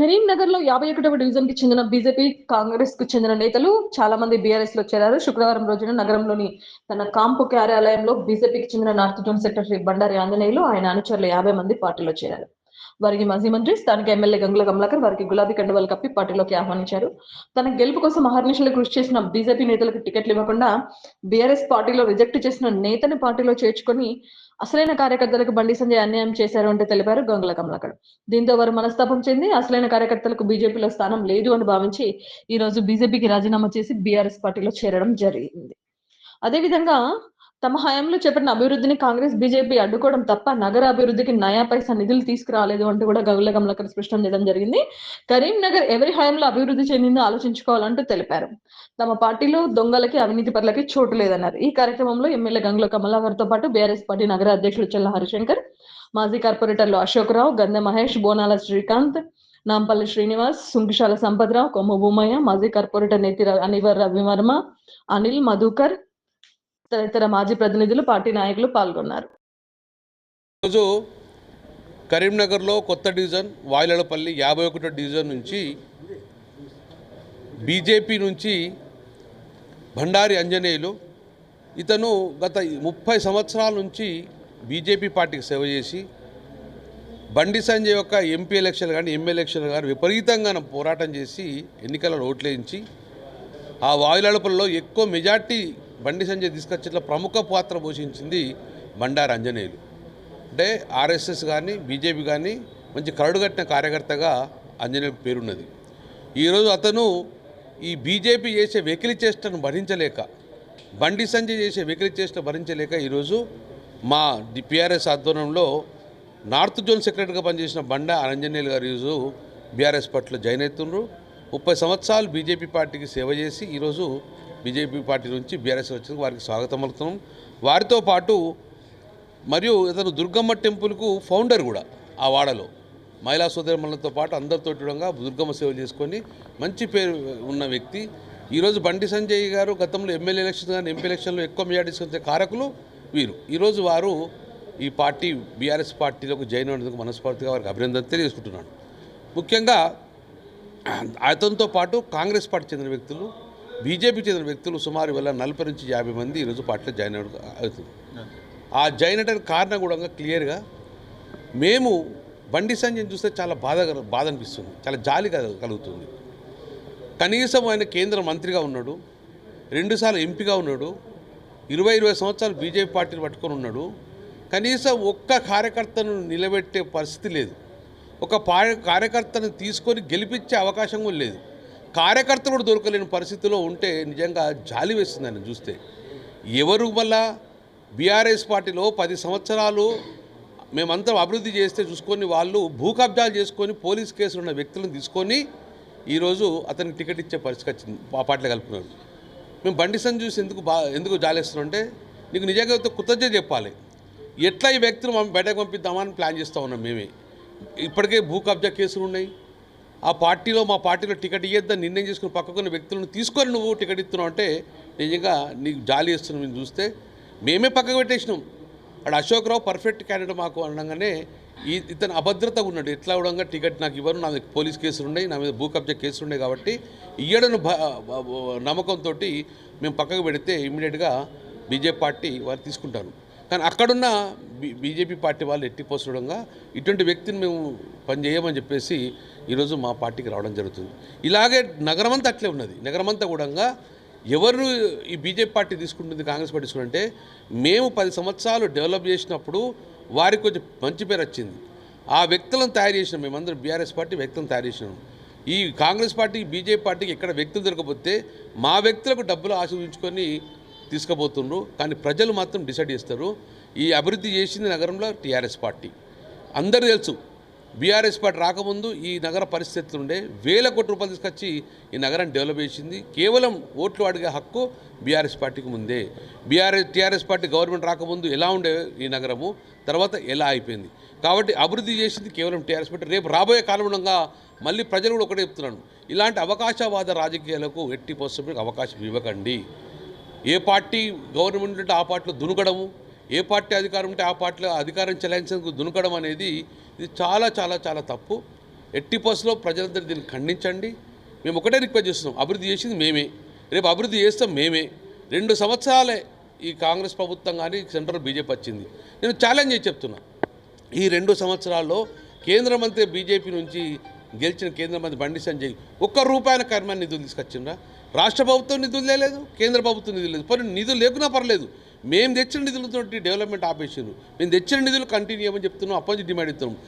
కరీంనగర్లో యాభై ఒకటవ డివిజన్కి చెందిన బీజేపీ కాంగ్రెస్కు చెందిన నేతలు చాలా మంది బీఆర్ఎస్లో చేరారు. శుక్రవారం రోజున నగరంలోని తన కాంపు కార్యాలయంలో బీజేపీకి చెందిన north zone secretary Bandari Anjaneyulu ఆయన అనుచరులు యాభై మంది పార్టీలో చేరారు. వారికి మాజీ మంత్రి స్థానిక ఎమ్మెల్యే గంగుల కమలాకర్ వారికి గులాబీ కండువాలు కప్పి పార్టీలోకి ఆహ్వానించారు. తన గెలుపు కోసం అహర్నిశలు కృషి చేసిన బీజేపీ నేతలకు టికెట్లు ఇవ్వకుండా బీఆర్ఎస్ పార్టీలో రిజెక్ట్ చేసిన నేతని పార్టీలో చేర్చుకొని అసలైన కార్యకర్తలకు బండి సంజయ్ అన్యాయం చేశారు అంటే తెలిపారు గంగుల కమలాకర్. దీంతో వారు మనస్తాపం చెంది అసలైన కార్యకర్తలకు బీజేపీలో స్థానం లేదు అని భావించి ఈ రోజు బీజేపీకి రాజీనామా చేసి బీఆర్ఎస్ పార్టీలో చేరడం జరిగింది. అదేవిధంగా తమ హయాంలో చేపట్టిన అభివృద్ధిని కాంగ్రెస్ బీజేపీ అడ్డుకోవడం తప్ప నగర అభివృద్ధికి నయా పైసా నిధులు తీసుకురాలేదు అంటూ కూడా గంగుల కమలకర్ స్పష్టం చేయడం జరిగింది. కరీంనగర్ ఎవరి హయాంలో అభివృద్ధి చెందిందో ఆలోచించుకోవాలంటూ తెలిపారు. తమ పార్టీలో దొంగలకి అవినీతి పరులకి చోటు లేదన్నారు. ఈ కార్యక్రమంలో ఎమ్మెల్యే గంగుల కమలాకర్తో పాటు బీఆర్ఎస్ పార్టీ నగర అధ్యక్షుడు చెల్ల హరిశంకర్ మాజీ కార్పొరేటర్లు అశోక్రావు గంధ మహేష్ బోనాల శ్రీకాంత్ నాంపల్లి శ్రీనివాస్ సుంకిశాల సంపత్రావు కొమ్మ భూమయ్య మాజీ కార్పొరేటర్ నేతి అనివర్ రవివర్మ అనిల్ మధుకర్ తదితర మాజీ ప్రతినిధులు పార్టీ నాయకులు పాల్గొన్నారు. ఈరోజు కరీంనగర్లో కొత్త డివిజన్ వాయిలపల్లి యాభై ఒకటో డివిజన్ నుంచి బీజేపీ నుంచి భండారి అంజనేయులు ఇతను గత ముప్పై సంవత్సరాల నుంచి బీజేపీ పార్టీకి సేవ చేసి బండి సంజయ్ యొక్క ఎంపీ ఎలక్షన్ కానీ ఎమ్మెల్యే ఎలక్షన్ కానీ విపరీతంగా పోరాటం చేసి ఎన్నికలలో ఓట్లేయించి ఆ వాయులడపల్లో ఎక్కువ మెజార్టీ బండి సంజయ్ తీసుకొచ్చేట్ల ప్రముఖ పాత్ర పోషించింది బండారు అంజనేయులు. అంటే ఆర్ఎస్ఎస్ కానీ బీజేపీ కానీ మంచి కరడుగట్టిన కార్యకర్తగా అంజనేయులకు పేరున్నది. ఈరోజు అతను ఈ బీజేపీ చేసే వెకిలి చేష్టను భరించలేక బండి సంజయ్ చేసే వెకిలి చేష్ట భరించలేక ఈరోజు మా పిఆర్ఎస్ ఆధ్వర్యంలో నార్త్ జోన్ సెక్రటరీగా పనిచేసిన బండ అంజనేయులు గారు ఈరోజు బీఆర్ఎస్ పట్ల జాయిన్ అవుతున్నారు ముప్పై సంవత్సరాలు బీజేపీ పార్టీకి సేవ చేసి ఈరోజు బీజేపీ పార్టీ నుంచి బీఆర్ఎస్ వచ్చిన వారికి స్వాగతం పలుకుతున్నాం వారితో పాటు మరియు ఇతను దుర్గమ్మ టెంపుల్కు ఫౌండర్ కూడా ఆ వాడలో. మహిళా సోదరులతో పాటు అందరితో చూడంగా దుర్గమ్మ సేవ చేసుకొని మంచి పేరు ఉన్న వ్యక్తి. ఈరోజు బండి సంజయ్ గారు గతంలో ఎమ్మెల్యే ఎలక్షన్ కానీ ఎంపీ ఎలక్షన్లో ఎక్కువ మెజార్టీ తీసుకొచ్చే కారకులు వీరు. ఈరోజు వారు ఈ పార్టీ బీఆర్ఎస్ పార్టీలోకి జాయిన్ అయినందుకు మనస్ఫూర్తిగా వారికి అభినందన తెలియజేసుకుంటున్నాను. ముఖ్యంగా అతనితో పాటు కాంగ్రెస్ పార్టీ చెందిన వ్యక్తులు బీజేపీ చెందిన వ్యక్తులు సుమారు వేల నలభై నుంచి యాభై మంది ఈరోజు పార్టీలో జాయిన్ అవుతుంది. ఆ జాయిన్ అవ్వడానికి కారణం కూడా క్లియర్గా మేము బండి సంజయ్ చూస్తే చాలా బాధ బాధ అనిపిస్తుంది. చాలా జాలి కలుగుతుంది. కనీసం ఆయన కేంద్ర మంత్రిగా ఉన్నాడు రెండుసార్లు ఎంపీగా ఉన్నాడు ఇరవై ఇరవై సంవత్సరాలు బీజేపీ పార్టీని పట్టుకొని ఉన్నాడు. కనీసం ఒక్క కార్యకర్తను నిలబెట్టే పరిస్థితి లేదు. ఒక కార్యకర్తను తీసుకొని గెలిపించే అవకాశం కూడా లేదు. కార్యకర్త కూడా దొరకలేని పరిస్థితిలో ఉంటే నిజంగా జాలి వేస్తుందని చూస్తే. ఎవరు మళ్ళా బీఆర్ఎస్ పార్టీలో పది సంవత్సరాలు మేమంతా అభివృద్ధి చేస్తే చూసుకొని వాళ్ళు భూ కబ్జాలు చేసుకొని పోలీస్ కేసులు ఉన్న వ్యక్తులను తీసుకొని ఈరోజు అతనికి టికెట్ ఇచ్చే పరిస్థితి వచ్చింది. ఆ పార్టీలో కలుపుకున్నారు. మేము బండిసన్ చూసి ఎందుకు బా ఎందుకు జాలేస్తున్నాం అంటే నీకు నిజంగా కృతజ్ఞత చెప్పాలి. ఎట్లా ఈ వ్యక్తులు మనం బయటకు పంపిద్దామని ప్లాన్ చేస్తూ ఉన్నాం మేమే. ఇప్పటికే భూ కబ్జా కేసులు ఉన్నాయి. ఆ పార్టీలో మా పార్టీలో టికెట్ ఇయ్యొద్దని నిర్ణయం చేసుకుని పక్కకున్న వ్యక్తులను తీసుకొని నువ్వు టికెట్ ఇస్తున్నావు అంటే నిజంగా నీకు జాలి ఇస్తున్నావు నేను చూస్తే మేమే పక్కకు పెట్టేసినాం. అక్కడ అశోక్ రావు పర్ఫెక్ట్ క్యాండిడేట్ మాకు అనగానే ఈ ఇతను అభద్రతగా ఉన్నాడు. ఎట్లా అవడంగా టికెట్ నాకు ఇవ్వరు నా మీద పోలీస్ కేసులు ఉన్నాయి నా మీద భూ కబ్జా కేసులు ఉన్నాయి కాబట్టి ఇయ్యడను భ నమ్మకంతో మేము పక్కకు పెడితే ఇమ్మీడియట్గా బీజేపీ పార్టీ వారు తీసుకుంటారు. కానీ అక్కడున్న బీజేపీ పార్టీ వాళ్ళు ఎట్టి పోసడంగా ఇటువంటి వ్యక్తిని మేము పని చేయమని చెప్పేసి ఈరోజు మా పార్టీకి రావడం జరుగుతుంది. ఇలాగే నగరమంతా అట్లే ఉన్నది. నగరమంతా కూడా ఎవరు ఈ బీజేపీ పార్టీ తీసుకుంటుంది కాంగ్రెస్ పార్టీ తీసుకుంటే మేము పది సంవత్సరాలు డెవలప్ చేసినప్పుడు వారికి కొంచెం మంచి పేరు వచ్చింది. ఆ వ్యక్తులను తయారు చేసినాం మేమందరం బీఆర్ఎస్ పార్టీ వ్యక్తులను తయారు చేసినాం. ఈ కాంగ్రెస్ పార్టీ బీజేపీ పార్టీకి ఎక్కడ వ్యక్తులు దొరకపోతే మా వ్యక్తులకు డబ్బులు ఆశీర్వించుకొని తీసుకుపోతుండ్రు. కానీ ప్రజలు మాత్రం డిసైడ్ చేస్తారు. ఈ అభివృద్ధి చేసింది నగరంలో టీఆర్ఎస్ పార్టీ. అందరూ తెలుసు బీఆర్ఎస్ పార్టీ రాకముందు ఈ నగర పరిస్థితులు ఉండే వేల కోట్ల రూపాయలు తీసుకొచ్చి ఈ నగరాన్ని డెవలప్ చేసింది. కేవలం ఓట్లు అడిగే హక్కు బీఆర్ఎస్ పార్టీకి ముందే. బీఆర్ఎస్ టీఆర్ఎస్ పార్టీ గవర్నమెంట్ రాకముందు ఎలా ఉండే ఈ నగరము తర్వాత ఎలా అయిపోయింది. కాబట్టి అభివృద్ధి చేసింది కేవలం టీఆర్ఎస్ పార్టీ. రేపు రాబోయే కాలంలో మళ్ళీ ప్రజలు కూడా ఒకటే చెప్తున్నాను ఇలాంటి అవకాశవాద రాజకీయాలకు ఎట్టి పోస్టులకు అవకాశం ఇవ్వకండి. ఏ పార్టీ గవర్నమెంట్ ఉంటే ఆ పార్టీలో దునుకడము ఏ పార్టీ అధికారం ఉంటే ఆ పార్టీలో అధికారం చెలాయించేందుకు దునుకడం అనేది ఇది చాలా చాలా చాలా తప్పు. ఎట్టి పసులో ప్రజలందరూ దీన్ని ఖండించండి. మేము ఒకటే రిక్వెస్ట్ చేస్తున్నాం అభివృద్ధి చేసింది మేమే. రేపు అభివృద్ధి చేస్తాం మేమే. రెండు సంవత్సరాలే ఈ కాంగ్రెస్ ప్రభుత్వం కానీ సెంట్రల్ బీజేపీ వచ్చింది. నేను ఛాలెంజ్ చేసి చెప్తున్నా. ఈ రెండు సంవత్సరాల్లో కేంద్ర మంత్రి బీజేపీ నుంచి గెలిచిన కేంద్ర మంత్రి బండి సంజయ్ ఒక్క రూపాయల కర్మ నిధులు తీసుకొచ్చిండ్రా? రాష్ట్ర ప్రభుత్వం నిధులు లేదు కేంద్ర ప్రభుత్వం నిధులు లేదు పోనీ నిధులు లేకున్నా పర్లేదు. మేము తెచ్చిన నిధులతోటి డెవలప్మెంట్ ఆపేసారు మేము తెచ్చిన నిధులు కంటిన్యూ చేయమని చెప్తున్నాం అప్పటి నుంచి డిమాండ్ ఇస్తున్నాం.